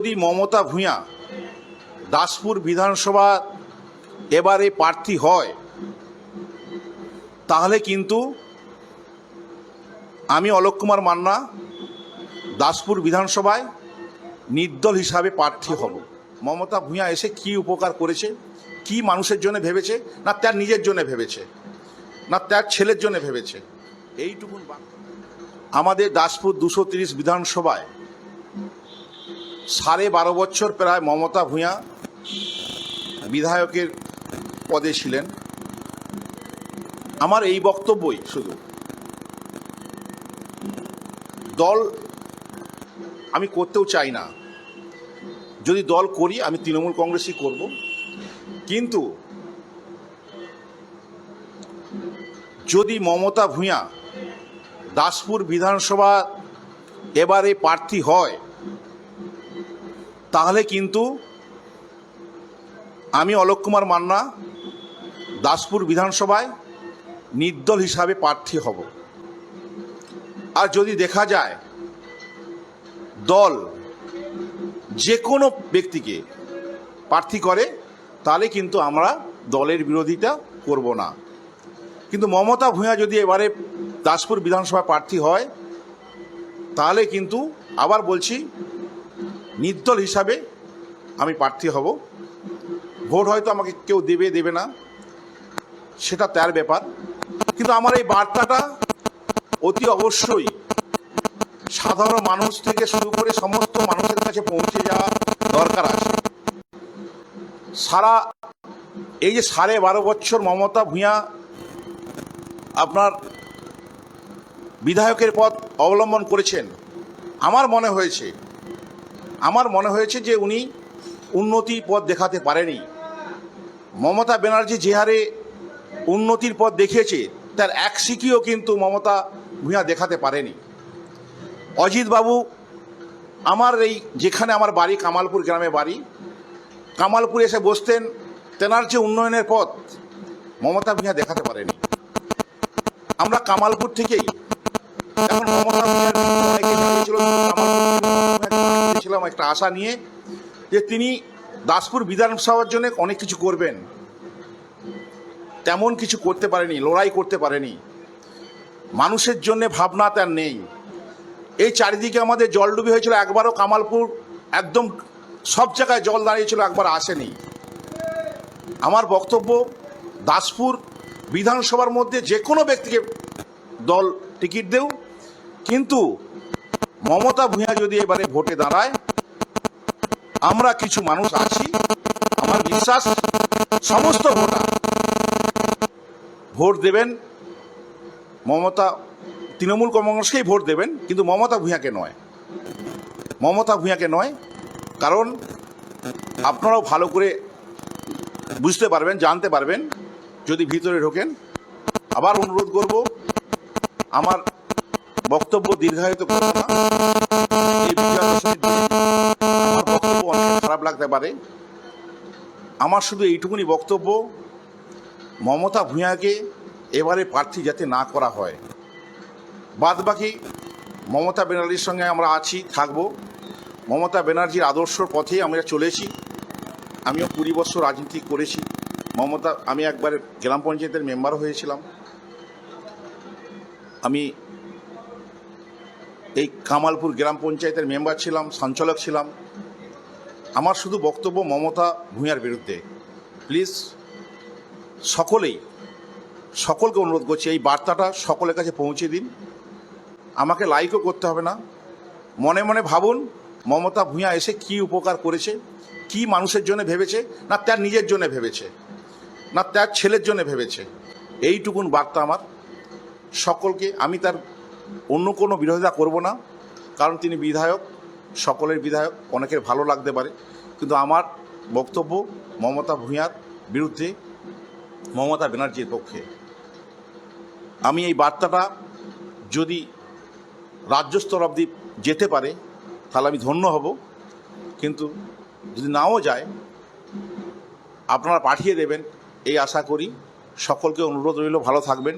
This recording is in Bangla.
যদি মমতা ভূঁয়া দাসপুর বিধানসভা এবারে প্রার্থী হয়, তাহলে কিন্তু আমি অলোক কুমার মান্না দাসপুর বিধানসভায় নির্দল হিসাবে প্রার্থী হব। মমতা ভূঁয়া এসে কি উপকার করেছে, কি মানুষের জন্য ভেবেছে, না তার নিজের জন্য ভেবেছে, না তার ছেলের জন্য ভেবেছে? এইটুকুন আমাদের দাসপুর দুশো তিরিশ বিধানসভায় সাড়ে বারো বছর প্রায় মমতা ভূঁয়া বিধায়কের পদে ছিলেন। আমার এই বক্তব্যই শুধু। দল আমি করতেও চাই না। যদি দল করি, আমি তৃণমূল কংগ্রেসই করব। কিন্তু যদি মমতা ভূঁয়া দাসপুর বিধানসভা এবারে প্রার্থী হয় তাহলে কিন্তু আমি অলোক কুমার মান্না দাসপুর বিধানসভায় নির্দল হিসাবে প্রার্থী হব। আর যদি দেখা যায় দল যে কোনো ব্যক্তিকে প্রার্থী করে, তাহলে কিন্তু আমরা দলের বিরোধিতা করব না। কিন্তু মমতা ভূঁয়া যদি এবারে দাসপুর বিধানসভা প্রার্থী হয়, তাহলে কিন্তু আবার বলছি নির্দল হিসাবে আমি প্রার্থী হব। ভোট হয়তো আমাকে কেউ দেবে দেবে না। সেটা তার ব্যাপার। কিন্তু আমার এই বার্তাটা অতি অবশ্যই সাধারণ মানুষ থেকে শুরু করে সমস্ত মানুষের কাছে পৌঁছে যাওয়া দরকার আছে। সারা এই যে সাড়ে বারো বছর মমতা ভূঁয়া আপনার বিধায়কের পদ অবলম্বন করেছেন, আমার মনে হয়েছে আমার মনে হয়েছে যে উনি উন্নতির পথ দেখাতে পারেনি। মমতা ব্যানার্জি যে হারে উন্নতির পথ দেখিয়েছে, তার এক সিকিও কিন্তু মমতা ভূঁয়া দেখাতে পারেনি। অজিত বাবু, আমার এই যেখানে আমার বাড়ি, কামালপুর গ্রামে বাড়ি, কামালপুরে এসে বসতেন, তেনার যে উন্নয়নের পথ মমতা ভূঁয়া দেখাতে পারেনি। আমরা কামালপুর থেকেই এখন মমতা ভূঁয়ার অনেকে জানিয়েছিল, কামালপুর থেকে ছিলাম একটা আশা নিয়ে যে তিনি দাসপুর বিধানসভার জন্য অনেক কিছু করবেন। তেমন কিছু করতে পারেনি, লড়াই করতে পারেনি। মানুষের জন্য ভাবনা তার নেই। এই চারিদিকে আমাদের জলডুবি হয়েছিল, একবারও কামালপুর একদম সব জায়গায় জল দাঁড়িয়েছিল, একবার আসেনি। আমার বক্তব্য, দাসপুর বিধানসভার মধ্যে যে কোনো ব্যক্তিকে দল টিকিট দেও কিন্তু মমতা ভূঁয়া যদি এবারে ভোটে দাঁড়ায় আমরা কিছু মানুষ আছি, আমার বিশ্বাস সমস্ত ভোটার। ভোট দেবেন, মমতা, তৃণমূল কংগ্রেসকেই ভোট দেবেন, কিন্তু মমতা ভূঁয়াকে নয়। মমতা ভূঁয়াকে নয়, কারণ আপনারাও ভালো করে বুঝতে পারবেন, জানতে পারবেন, যদি ভিতরে ঢোকেন। আবার অনুরোধ করব, আমার বক্তব্য দীর্ঘায়িত করব না। খারাপ লাগতে পারে। আমার শুধু এইটুকুনি বক্তব্য, মমতা ভূঁয়াকে এবারে প্রার্থী যাতে না করা হয়। বাদ বাকি মমতা ব্যানার্জির সঙ্গে আমরা আছি, থাকব। মমতা ব্যানার্জির আদর্শর পথেই আমরা চলেছি। আমিও কুড়ি বছর রাজনীতি করেছি। মমতা, আমি একবার গ্রাম পঞ্চায়েতের মেম্বার হয়েছিলাম। আমি এই কামালপুর গ্রাম পঞ্চায়েতের মেম্বার ছিলাম, সঞ্চালক ছিলাম। আমার শুধু বক্তব্য মমতা ভূঁয়ার বিরুদ্ধে। প্লিজ, সকলেই, সকলকে অনুরোধ করছি, এই বার্তাটা সকলের কাছে পৌঁছে দিন। আমাকে লাইকও করতে হবে না। মনে মনে ভাবুন, মমতা ভূঁয়া এসে কি উপকার করেছে, কি মানুষের জন্য ভেবেছে, না তার নিজের জন্য ভেবেছে, না তার ছেলের জন্য ভেবেছে। এইটুকুন বার্তা আমার। সকলকে, আমি তার অন্য কোনো বিরোধিতা করব না, কারণ তিনি বিধায়ক। সকলের বিধায়ক অনেকের ভালো লাগতে পারে, কিন্তু আমার বক্তব্য মমতা ভূঁয়ার বিরুদ্ধে মমতা ব্যানার্জির পক্ষে। আমি এই বার্তাটা যদি রাজ্য স্তর অবধি যেতে পারে, তাহলে আমি ধন্য হব, কিন্তু যদি নাও যায়, আপনারা পাঠিয়ে দেবেন, এই আশা করি সকলকে অনুরোধ রইল, ভালো থাকবেন।